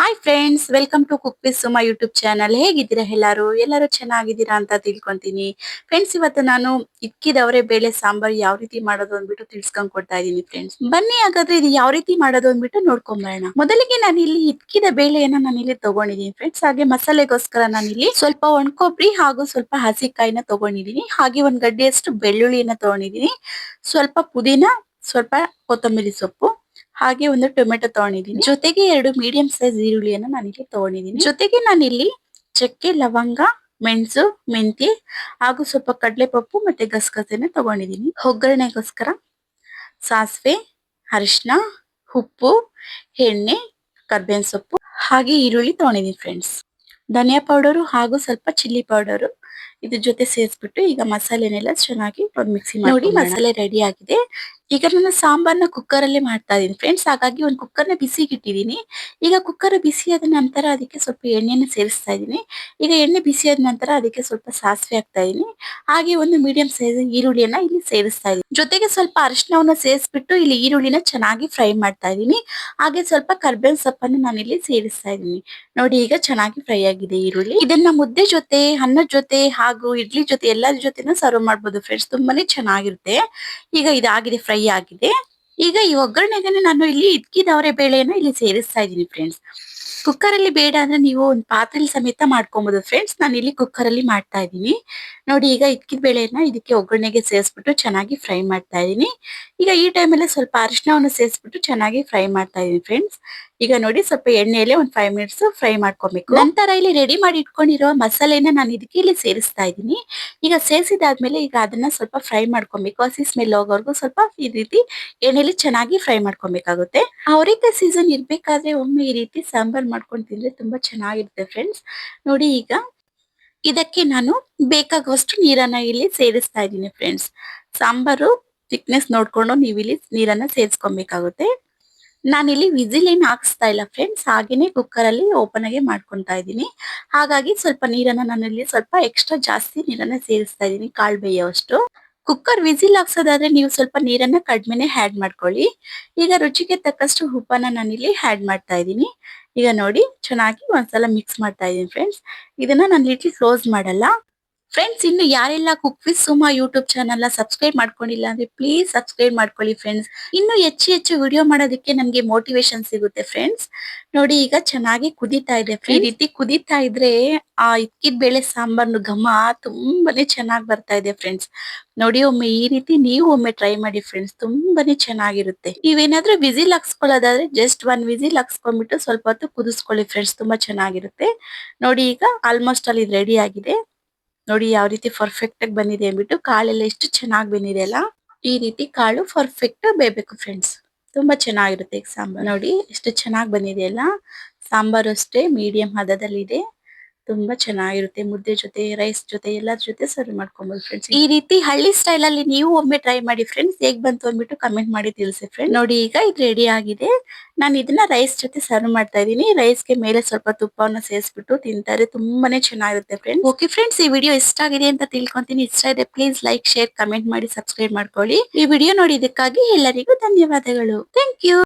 Hi friends welcome to cook with Suma YouTube channel ಹೇಗಿದ್ದೀರಾ ಎಲ್ಲರೂ? ಎಲ್ಲರೂ ಚೆನ್ನಾಗಿದ್ದೀರಾ ಅಂತ ತಿಳ್ಕೊಂತೀನಿ. ಫ್ರೆಂಡ್ಸ್ ಇವತ್ತು ನಾನು ಇಕ್ಕಿದವರೇ ಬೇಳೆ ಸಾಂಬಾರ್ ಯಾವ ರೀತಿ ಮಾಡೋದು ಅಂದ್ಬಿಟ್ಟು ತಿಳ್ಸ್ಕೊಂಡ್ ಕೊಡ್ತಾ ಇದ್ದೀನಿ ಫ್ರೆಂಡ್ಸ್ ಬನ್ನಿ ಹಾಗಾದ್ರೆ ಇದು ಯಾವ ರೀತಿ ಮಾಡೋದು ಅಂದ್ಬಿಟ್ಟು ನೋಡ್ಕೊಂಬರೋಣ. ಮೊದಲಿಗೆ ನಾನು ಇಲ್ಲಿ ಇಕ್ಕಿದ ಬೇಳೆಯನ್ನ ನಾನು ಇಲ್ಲಿ ತಗೊಂಡಿದ್ದೀನಿ ಫ್ರೆಂಡ್ಸ್ ಹಾಗೆ ಮಸಾಲೆಗೋಸ್ಕರ ನಾನು ಇಲ್ಲಿ ಸ್ವಲ್ಪ ಒಣಕೊಬ್ಬರಿ ಹಾಗೂ ಸ್ವಲ್ಪ ಹಸಿಕಾಯಿನ ತಗೊಂಡಿದ್ದೀನಿ. ಹಾಗೆ ಒಂದ್ ಗಡ್ಡೆಯಷ್ಟು ಬೆಳ್ಳುಳ್ಳಿಯನ್ನ ತಗೊಂಡಿದ್ದೀನಿ. ಸ್ವಲ್ಪ ಪುದೀನ, ಸ್ವಲ್ಪ ಕೊತ್ತಂಬರಿ ಸೊಪ್ಪು ಹಾಗೆ ಒಂದು ಟೊಮೆಟೊ ತಗೊಂಡಿದ್ದೀನಿ. ಜೊತೆಗೆ ಎರಡು ಮೀಡಿಯಂ ಸೈಜ್ ಈರುಳ್ಳಿಯನ್ನು ನಾನಿಲ್ಲಿ ತಗೊಂಡಿದ್ದೀನಿ. ಜೊತೆಗೆ ನಾನಿಲ್ಲಿ ಚಕ್ಕೆ, ಲವಂಗ, ಮೆಣಸು, ಮೆಂತ್ಯ ಹಾಗೂ ಸ್ವಲ್ಪ ಕಡಲೆಪಪ್ಪು ಮತ್ತೆ ಗಸಗಸೆನ ತಗೊಂಡಿದ್ದೀನಿ. ಒಗ್ಗರಣೆಗೋಸ್ಕರ ಸಾಸಿವೆ ಅರಿಶಿನ ಉಪ್ಪು, ಎಣ್ಣೆ, ಕರ್ಬೇವಿನ ಸೊಪ್ಪು ಹಾಗೆ ಈರುಳ್ಳಿ ತಗೊಂಡಿದ್ದೀನಿ ಫ್ರೆಂಡ್ಸ್ ಧನಿಯಾ ಪೌಡರು ಹಾಗೂ ಸ್ವಲ್ಪ ಚಿಲ್ಲಿ ಪೌಡರು ಇದ್ರ ಜೊತೆ ಸೇರಿಸ್ಬಿಟ್ಟು ಈಗ ಮಸಾಲೆನೆಲ್ಲ ಚೆನ್ನಾಗಿ ಒಂದು ಮಿಕ್ಸಿ ನೋಡಿ ಮಸಾಲೆ ರೆಡಿ ಆಗಿದೆ. ಈಗ ನಾನು ಸಾಂಬಾರ್ನ ಕುಕ್ಕರ್ ಅಲ್ಲಿ ಮಾಡ್ತಾ ಇದ್ದೀನಿ. ಫ್ರೆಂಡ್ಸ್ ಹಾಗಾಗಿ ಒಂದು ಕುಕ್ಕರ್ನ ಬಿಸಿಗೆ ಇಟ್ಟಿದ್ದೀನಿ. ಈಗ ಕುಕ್ಕರ್ ಬಿಸಿ ಆದ ನಂತರ ಅದಕ್ಕೆ ಸ್ವಲ್ಪ ಎಣ್ಣೆನ ಸೇರಿಸ್ತಾ ಇದ್ದೀನಿ. ಈಗ ಎಣ್ಣೆ ಬಿಸಿ ಆದ ನಂತರ ಅದಕ್ಕೆ ಸ್ವಲ್ಪ ಸಾಸಿವೆ ಹಾಕ್ತಾ ಇದ್ದೀನಿ. ಹಾಗೆ ಒಂದು ಮೀಡಿಯಂ ಸೈಜ್ ಈರುಳ್ಳಿಯನ್ನ ಇಲ್ಲಿ ಸೇರಿಸ್ತಾ ಇದೀನಿ ಜೊತೆಗೆ ಸ್ವಲ್ಪ ಅರಿಶಿನವನ್ನ ಸೇರಿಸ್ಬಿಟ್ಟು ಇಲ್ಲಿ ಈರುಳ್ಳಿನ ಚೆನ್ನಾಗಿ ಫ್ರೈ ಮಾಡ್ತಾ ಇದ್ದೀನಿ. ಹಾಗೆ ಸ್ವಲ್ಪ ಕರ್ಬೇವಿನ ಸೊಪ್ಪನ್ನು ನಾನು ಇಲ್ಲಿ ಸೇರಿಸ್ತಾ ಇದ್ದೀನಿ. ನೋಡಿ ಈಗ ಚೆನ್ನಾಗಿ ಫ್ರೈ ಆಗಿದೆ ಈರುಳ್ಳಿ. ಇದನ್ನ ಮುದ್ದೆ ಜೊತೆ ಅನ್ನದ ಜೊತೆ ಹಾಗೂ ಇಡ್ಲಿ ಜೊತೆ, ಎಲ್ಲರ ಜೊತೆನೂ ಸರ್ವ್ ಮಾಡ್ಬೋದು ಫ್ರೆಂಡ್ಸ್ ತುಂಬಾನೇ ಚೆನ್ನಾಗಿರುತ್ತೆ. ಈಗ ಇದಾಗಿದೆ ಫ್ರೈ ಆಗಿದೆ. ಈಗ ಈ ಒಗ್ಗರಣೆಗೆ ನಾನು ಇಲ್ಲಿ ಇದ್ಕಿದವರೆ ಬೇಳೆಯನ್ನು ಇಲ್ಲಿ ಸೇರಿಸ್ತಾ ಇದ್ದೀನಿ ಫ್ರೆಂಡ್ಸ್ ಕುಕ್ಕರ್ ಅಲ್ಲಿ ಬೇಡ ಅಂದ್ರೆ ನೀವು ಒಂದು ಪಾತ್ರೆಲಿ ಸಮೇತ ಮಾಡ್ಕೊಬಹುದು ಫ್ರೆಂಡ್ಸ್ ನಾನು ಇಲ್ಲಿ ಕುಕ್ಕರ್ ಅಲ್ಲಿ ಮಾಡ್ತಾ ಇದ್ದೀನಿ. ನೋಡಿ, ಈಗ ಇಕ್ಕಿದ ಬೇಳೆನ ಇದಕ್ಕೆ ಒಗ್ಗರಣೆಗೆ ಸೇರಿಸ್ಬಿಟ್ಟು ಚೆನ್ನಾಗಿ ಫ್ರೈ ಮಾಡ್ತಾ ಇದ್ದೀನಿ. ಈಗ ಈ ಟೈಮಲ್ಲಿ ಸ್ವಲ್ಪ ಅರಿಶಿನವನ್ನು ಸೇರಿಸ್ಬಿಟ್ಟು ಚೆನ್ನಾಗಿ ಫ್ರೈ ಮಾಡ್ತಾ ಇದೀನಿ ಫ್ರೆಂಡ್ಸ್ ಈಗ ನೋಡಿ, ಸ್ವಲ್ಪ ಎಣ್ಣೆಯಲ್ಲಿ ಒಂದ್ ಫೈವ್ ಮಿನಿಟ್ಸ್ ಫ್ರೈ ಮಾಡ್ಕೊಬೇಕು. ನಂತರ ಇಲ್ಲಿ ರೆಡಿ ಮಾಡಿ ಇಟ್ಕೊಂಡಿರೋ ಮಸಾಲೆನ ನಾನು ಇದಕ್ಕೆ ಇಲ್ಲಿ ಸೇರಿಸ್ತಾ ಇದ್ದೀನಿ. ಈಗ ಸೇರಿಸಿದಾದ್ಮೇಲೆ ಈಗ ಅದನ್ನ ಸ್ವಲ್ಪ ಫ್ರೈ ಮಾಡ್ಕೊಬೇಕು. ಹಸಿ ಸ್ಮೆಲ್ ಹೋಗೋವರೆಗೂ ಸ್ವಲ್ಪ ಈ ರೀತಿ ಎಣ್ಣೆಲಿ ಚೆನ್ನಾಗಿ ಫ್ರೈ ಮಾಡ್ಕೊಬೇಕಾಗುತ್ತೆ. ಅವ್ರಿಗೆ ಸೀಸನ್ ಇರ್ಬೇಕಾದ್ರೆ ಒಮ್ಮೆ ಈ ರೀತಿ ಸಾಂಬಾರ್ ಮಾಡ್ಕೊಂಡು ತಿಂದ್ರೆ ತುಂಬಾ ಚೆನ್ನಾಗಿರುತ್ತೆ ಫ್ರೆಂಡ್ಸ್. ನೋಡಿ ಈಗ ಇದಕ್ಕೆ ನಾನು ಬೇಕಾಗುವಷ್ಟು ನೀರನ್ನ ಇಲ್ಲಿ ಸೇರಿಸ್ತಾ ಇದ್ದೀನಿ ಫ್ರೆಂಡ್ಸ್. ಸಾಂಬಾರು ಥಿಕ್ನೆಸ್ ನೋಡ್ಕೊಂಡು ನೀವು ಇಲ್ಲಿ ನೀರನ್ನ ಸೇರಿಸ್ಕೊಬೇಕಾಗುತ್ತೆ. ನಾನಿಲ್ಲಿ ವಿಸಿಲ್ ಏನ್ ಹಾಕಿಸ್ತಾ ಇಲ್ಲ ಫ್ರೆಂಡ್ಸ್. ಹಾಗೇನೆ ಕುಕ್ಕರಲ್ಲಿ ಓಪನ್ ಆಗಿ ಮಾಡ್ಕೊತಾ ಇದ್ದೀನಿ. ಹಾಗಾಗಿ ಸ್ವಲ್ಪ ನೀರನ್ನ ನಾನಿಲ್ಲಿ ಸ್ವಲ್ಪ ಎಕ್ಸ್ಟ್ರಾ ಜಾಸ್ತಿ ನೀರನ್ನ ಸೇರಿಸ್ತಾ ಇದ್ದೀನಿ ಕಾಳು ಬೇಯೋವಷ್ಟು. ಕುಕ್ಕರ್ ವಿಸಿಲ್ ಹಾಕ್ಸೋದಾದ್ರೆ ನೀವು ಸ್ವಲ್ಪ ನೀರನ್ನ ಕಡಿಮೆನೆ ಹ್ಯಾಡ್ ಮಾಡ್ಕೊಳ್ಳಿ. ಈಗ ರುಚಿಗೆ ತಕ್ಕಷ್ಟು ಉಪ್ಪನ್ನ ನಾನಿಲ್ಲಿ ಹ್ಯಾಡ್ ಮಾಡ್ತಾ ಇದ್ದೀನಿ. ಈಗ ನೋಡಿ ಚೆನ್ನಾಗಿ ಒಂದ್ಸಲ ಮಿಕ್ಸ್ ಮಾಡ್ತಾ ಇದೀನಿ ಫ್ರೆಂಡ್ಸ್ ಇದನ್ನ ನಾನು ಲಿಟ್ಲ್ ಕ್ಲೋಸ್ ಮಾಡಲ್ಲ. ಫ್ರೆಂಡ್ಸ್ ಇನ್ನು ಯಾರೆಲ್ಲ cook with Suma YouTube channel subscribe ಮಾಡ್ಕೊಂಡಿಲ್ಲ ಅಂದ್ರೆ ಪ್ಲೀಸ್ ಸಬ್ಸ್ಕ್ರೈಬ್ ಮಾಡ್ಕೊಳ್ಳಿ ಫ್ರೆಂಡ್ಸ್ ಇನ್ನು ಹೆಚ್ಚು ಹೆಚ್ಚು ವಿಡಿಯೋ ಮಾಡೋದಕ್ಕೆ ನಮ್ಗೆ ಮೋಟಿವೇಶನ್ ಸಿಗುತ್ತೆ ಫ್ರೆಂಡ್ಸ್ ನೋಡಿ, ಈಗ ಚೆನ್ನಾಗಿ ಕುದೀತಾ ಇದೆ ಈ ರೀತಿ ಕುದೀತಾ ಇದ್ರೆ ಆ ಇಕ್ಕಿದ ಬೇಳೆ ಸಾಂಬಾರ್ನ ಘಮ ತುಂಬಾನೇ ಚೆನ್ನಾಗಿ ಬರ್ತಾ ಇದೆ ಫ್ರೆಂಡ್ಸ್ ನೋಡಿ, ಒಮ್ಮೆ ಈ ರೀತಿ ನೀವು ಒಮ್ಮೆ ಟ್ರೈ ಮಾಡಿ ಫ್ರೆಂಡ್ಸ್ ತುಂಬಾನೇ ಚೆನ್ನಾಗಿರುತ್ತೆ. ನೀವೇನಾದ್ರೂ ವಿಸಿಲ್ ಹಾಕ್ಸ್ಕೊಳ್ಳೋದಾದ್ರೆ ಜಸ್ಟ್ ಒನ್ ವಿಸಿಲ್ ಹಾಕ್ಸ್ಕೊಂಡ್ಬಿಟ್ಟು ಸ್ವಲ್ಪ ಹೊತ್ತು ಕುದಿಸ್ಕೊಳ್ಳಿ ಫ್ರೆಂಡ್ಸ್ ತುಂಬಾ ಚೆನ್ನಾಗಿರುತ್ತೆ. ನೋಡಿ, ಈಗ ಆಲ್ಮೋಸ್ಟ್ ಅಲ್ಲಿ ರೆಡಿ ಆಗಿದೆ. ನೋಡಿ ಯಾವ ರೀತಿ ಪರ್ಫೆಕ್ಟ್ ಆಗಿ ಬಂದಿದೆ ಅಂದ್ಬಿಟ್ಟು ಕಾಳೆಲ್ಲ ಎಷ್ಟು ಚೆನ್ನಾಗಿ ಬಂದಿದೆ ಅಲ್ಲ? ಈ ರೀತಿ ಕಾಳು ಪರ್ಫೆಕ್ಟ್ ಬೇಯಬೇಕು ಫ್ರೆಂಡ್ಸ್ ತುಂಬಾ ಚೆನ್ನಾಗಿರುತ್ತೆ ಈಗ ಸಾಂಬಾರ್. ನೋಡಿ ಎಷ್ಟು ಚೆನ್ನಾಗಿ ಬಂದಿದೆ ಅಲ್ಲ? ಸಾಂಬಾರು ಅಷ್ಟೇ ಮೀಡಿಯಂ ಹದದಲ್ಲಿದೆ ತುಂಬಾ ಚೆನ್ನಾಗಿರುತ್ತೆ. ಮುದ್ದೆ ಜೊತೆ ರೈಸ್ ಜೊತೆ ಎಲ್ಲರ ಜೊತೆ ಸರ್ವ್ ಮಾಡ್ಕೊಬಹುದು ಫ್ರೆಂಡ್ಸ್ ಈ ರೀತಿ ಹಳ್ಳಿ ಸ್ಟೈಲ್ ಅಲ್ಲಿ ನೀವು ಒಮ್ಮೆ ಟ್ರೈ ಮಾಡಿ ಫ್ರೆಂಡ್ಸ್ ಹೇಗ್ ಬಂತು ಅಂದ್ಬಿಟ್ಟು ಕಮೆಂಟ್ ಮಾಡಿ ತಿಳಿಸಿ ಫ್ರೆಂಡ್ ನೋಡಿ ಈಗ ಇದು ರೆಡಿ ಆಗಿದೆ. ನಾನು ಇದನ್ನ ರೈಸ್ ಜೊತೆ ಸರ್ವ್ ಮಾಡ್ತಾ ಇದೀನಿ ರೈಸ್ಗೆ ಮೇಲೆ ಸ್ವಲ್ಪ ತುಪ್ಪವನ್ನು ಸೇರಿಸ್ಬಿಟ್ಟು ತಿಂತಾರೆ. ತುಂಬಾನೇ ಚೆನ್ನಾಗಿರುತ್ತೆ ಫ್ರೆಂಡ್ಸ್ ಓಕೆ ಫ್ರೆಂಡ್ಸ್ ಈ ವಿಡಿಯೋ ಇಷ್ಟ ಆಗಿದೆ ಅಂತ ತಿಳ್ಕೊಂತೀನಿ. ಇಷ್ಟ ಇದೆ ಪ್ಲೀಸ್ ಲೈಕ್ ಶೇರ್ ಕಮೆಂಟ್ ಮಾಡಿ ಸಬ್ಸ್ಕ್ರೈಬ್ ಮಾಡ್ಕೊಳ್ಳಿ. ಈ ವಿಡಿಯೋ ನೋಡಿದಕ್ಕಾಗಿ ಎಲ್ಲರಿಗೂ ಧನ್ಯವಾದಗಳು. Thank you